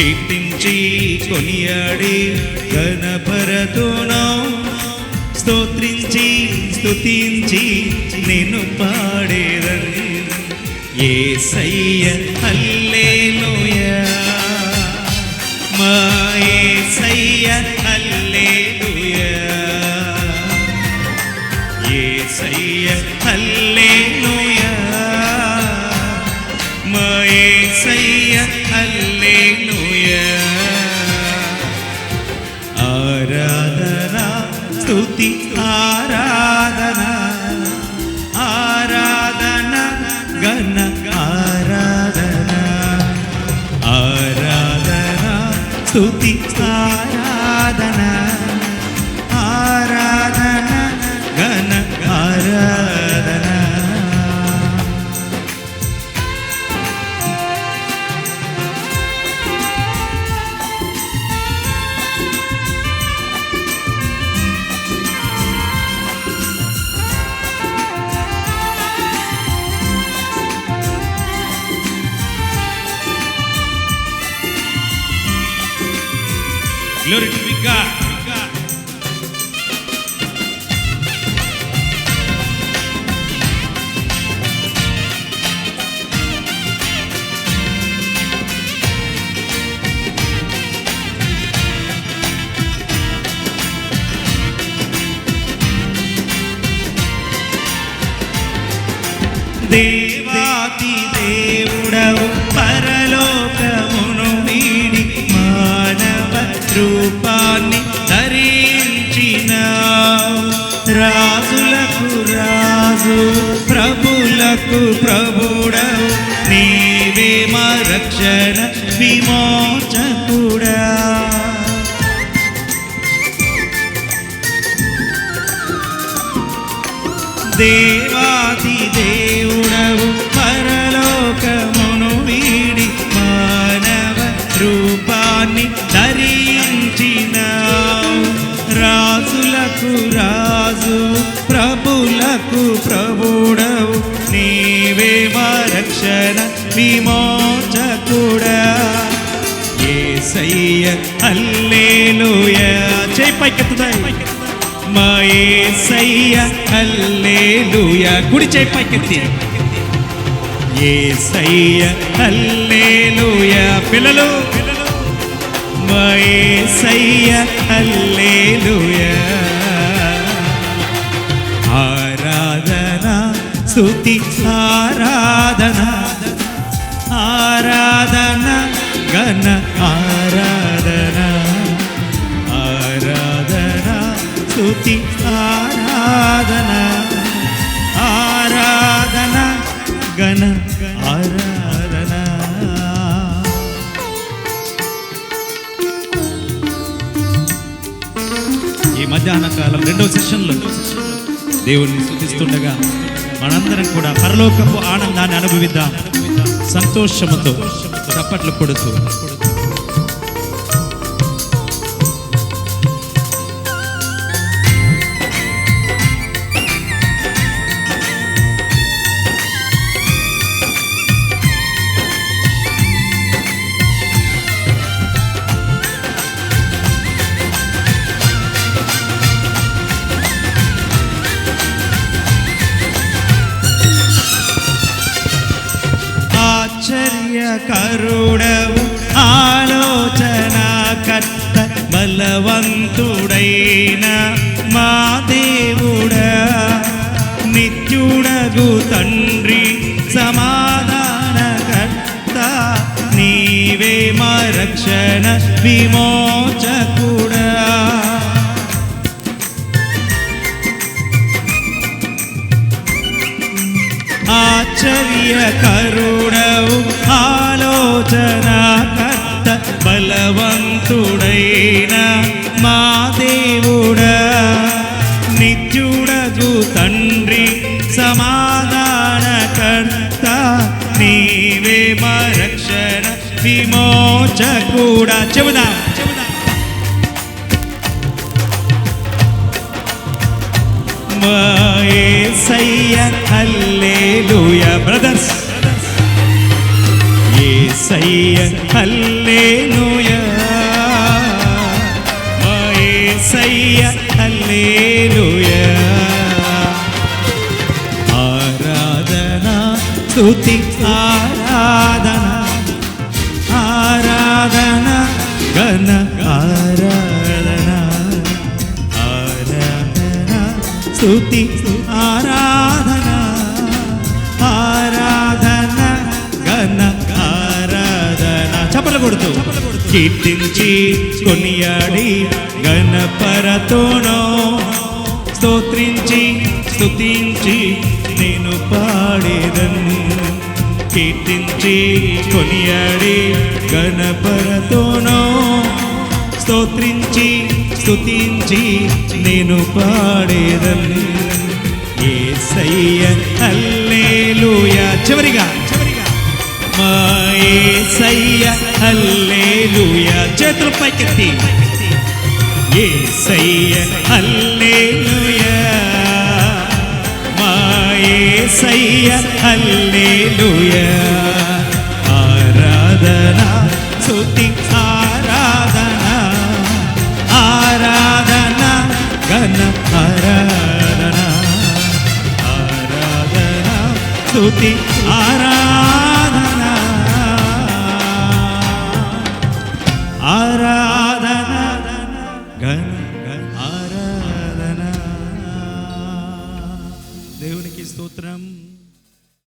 కీర్తించి కొనియాడి గణపరతును స్తోత్రించి స్తుతించి నేను పాడేదని ఏ సయ్య హల్లేలుయా. మా ఏ సయ్య హల్లేలుయా. ఏ సయ్య హల్లేలుయా. మా ఏ సయ్య స్తుతి ఆరాధన Glory to be God. దేవాతి దేవుడవు రాజు ప్రభులకు ప్రభుడవు నీవే మా రక్షణ విమోచకుడా. దేవాది దేవుడవు పరలోకమును వీడి మానవ రూపాన్ని ధరించిన రాజులకు రాజు నాకు ప్రభుడవు నీవే మా రక్షణ విమోచకుడా. ఏసయ్య అల్లేలుయ చేయి పైకెత్తుతాయి మా ఏసయ్య అల్లేలుయ కుడి చేయి పైకెత్తి. ఏసయ్య అల్లేలుయ పిల్లలు మా ఏసయ్య అల్లేలుయా స్థుతి ఆరాధన ఆరాధన గణ ఆరాధన ఆరాధన స్థుతి ఆరాధన ఆరాధన గణ ఆరాధన. ఈ మధ్యాహ్న కాలం రెండవ సెషన్లో దేవుణ్ణి స్థుతిస్తుండగా మనందరం కూడా పరలోకపు ఆనందాన్ని అనుభవిద్దాం. సంతోషముతో చప్పట్లు కొడుతూ. ఆశ్చర్యకరుడవు ఆలోచన కర్త బలవంతుడైన మా దేవుడా నిత్యుడగు తండ్రి సమాధానకర్త నీవే మా రక్షణ విమోచక విమోచకుడా ఆశ్చర్యకరుడవు ఆలోచన కర్త బలవంతుడైన మా దేవుడా. నిత్యుడగు తండ్రి సమాధాన కర్త నీవే మా రక్షణ విమోచకుడా. చెబుదా చెబుదా. Yesayya hallelujah brothers. Yesayya hallelujah. మా ఏసయ్య హల్లేలుయ. ఆరాధన స్తుతి ఆరాధన. ఆరాధన గణ ఆరాధన. ఆరాధన స్తుతి కీర్తించి కొనియాడి గణపరతోనో స్తోత్రించి స్తుతించి నేను పాడేదను. కీర్తించి కొనియాడి గణపరతోనో స్తోత్రించి స్తుతించి నేను పాడేదను. ఏ సయ్య అల్లేలుయా చివరిగా ఏసయ్య హల్లెలూయా. చేతులు పైకెత్తి. ఏసయ్య హల్లెలూయా. మా ఏసయ్య హల్లెలూయా. ఆరాధన స్తుతి ఆరాధన. ఆరాధన గణ ఆరాధన. ఆరాధన స్తుతి ఆరాధన